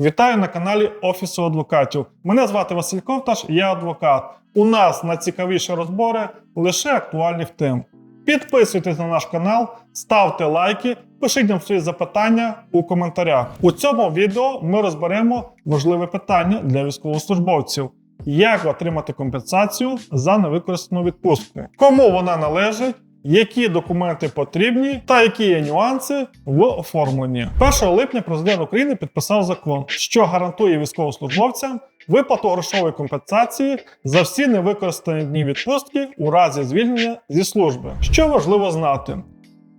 Вітаю на каналі Офісу адвокатів. Мене звати Василь Ковташ, я адвокат. У нас найцікавіші розбори лише актуальних тем. Підписуйтесь на наш канал, ставте лайки, пишіть нам свої запитання у коментарях. У цьому відео ми розберемо важливе питання для військовослужбовців. Як отримати компенсацію за невикористану відпустку? Кому вона належить? Які документи потрібні та які є нюанси в оформленні? 1 липня президент України підписав закон, що гарантує військовослужбовцям виплату грошової компенсації за всі невикористані дні відпустки у разі звільнення зі служби. Що важливо знати?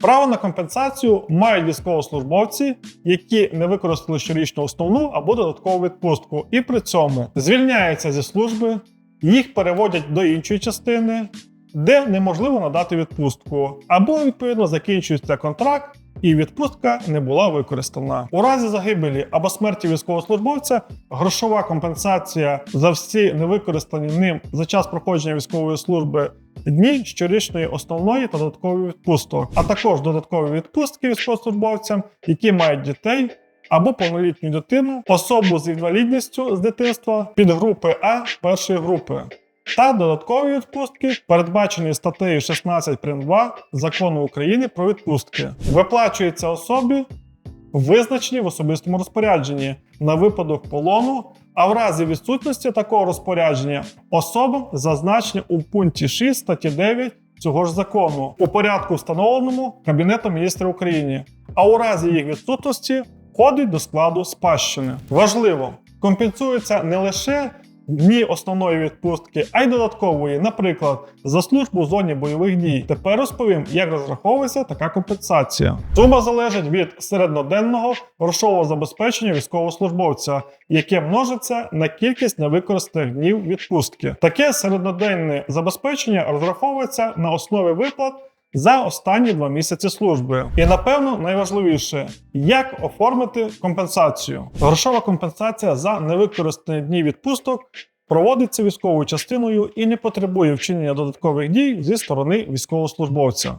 Право на компенсацію мають військовослужбовці, які не використали щорічну основну або додаткову відпустку, і при цьому звільняються зі служби, їх переводять до іншої частини, де неможливо надати відпустку, або відповідно закінчується контракт. І відпустка не була використана. У разі загибелі або смерті військовослужбовця грошова компенсація за всі невикористані ним за час проходження військової служби дні щорічної основної та додаткової відпусток, а також додаткові відпустки військовослужбовцям, які мають дітей або повнолітню дитину, особу з інвалідністю з дитинства підгрупи А першої групи. Та додаткові відпустки, передбачені статтею 16 прим. 2 закону України про відпустки, виплачуються особі, визначені в особистому розпорядженні на випадок полону, а в разі відсутності такого розпорядження особам, зазначені у пункті 6 статті 9 цього ж закону, у порядку, встановленому Кабінетом міністрів України, а у разі їх відсутності входить до складу спадщини. Важливо, компенсується не лише дні основної відпустки, а й додаткової, наприклад, за службу в зоні бойових дій. Тепер розповім, як розраховується така компенсація. Сума залежить від середноденного грошового забезпечення військовослужбовця, яке множиться на кількість невикористаних днів відпустки. Таке середноденне забезпечення розраховується на основі виплат. За останні два місяці служби. І напевно найважливіше, як оформити компенсацію. Грошова компенсація за невикористані дні відпусток проводиться військовою частиною і не потребує вчинення додаткових дій зі сторони військовослужбовця.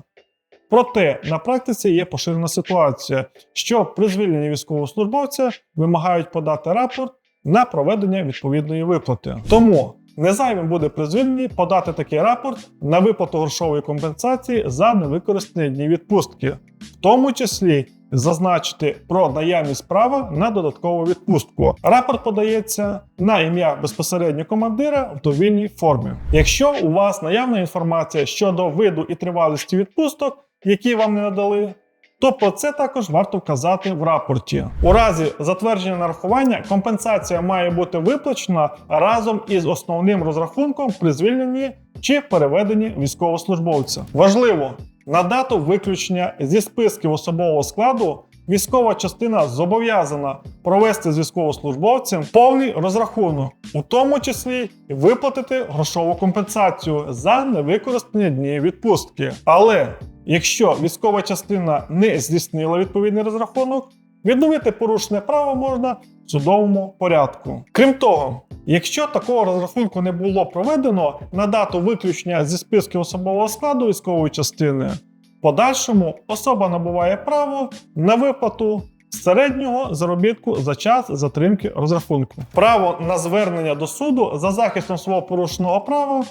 Проте на практиці є поширена ситуація, що при звільненні військовослужбовця вимагають подати рапорт на проведення відповідної виплати. Тому Незайвим буде при звільненні подати такий рапорт на виплату грошової компенсації за невикористані дні відпустки, в тому числі зазначити про наявність права на додаткову відпустку. Рапорт подається на ім'я безпосередньо командира в довільній формі. Якщо у вас наявна інформація щодо виду і тривалості відпусток, які вам не надали, то про це також варто вказати в рапорті. У разі затвердження нарахування компенсація має бути виплачена разом із основним розрахунком при звільненні чи переведенні військовослужбовця. Важливо на дату виключення зі списків особового складу. Військова частина зобов'язана провести з військовослужбовцем повний розрахунок, у тому числі виплатити грошову компенсацію за невикористані дні відпустки. Але Якщо військова частина не здійснила відповідний розрахунок, відновити порушене право можна в судовому порядку. Крім того, якщо такого розрахунку не було проведено на дату виключення зі списків особового складу військової частини, в подальшому особа набуває право на виплату. Середнього заробітку за час затримки розрахунку. Право на звернення до суду за захистом свого порушеного права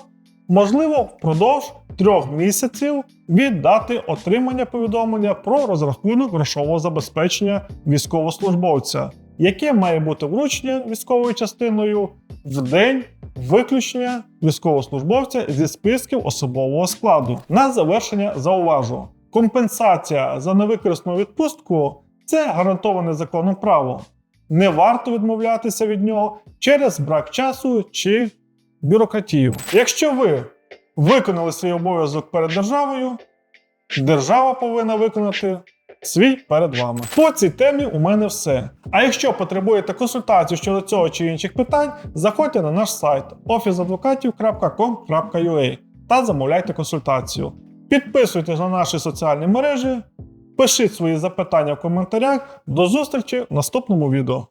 можливо впродовж трьох місяців від дати отримання повідомлення про розрахунок грошового забезпечення військовослужбовця, яке має бути вручення військовою частиною в день виключення військовослужбовця зі списків особового складу. На завершення зауважу: компенсація за невикористану відпустку це гарантоване законом право. Не варто відмовлятися від нього через брак часу чи бюрократію. Якщо ви виконали свій обов'язок перед державою, держава повинна виконати свій перед вами. По цій темі у мене все. А якщо потребуєте консультацію щодо цього чи інших питань, заходьте на наш сайт officeadvokatів.com.ua та замовляйте консультацію. Підписуйтесь на наші соціальні мережі, пишіть свої запитання в коментарях. До зустрічі в наступному відео.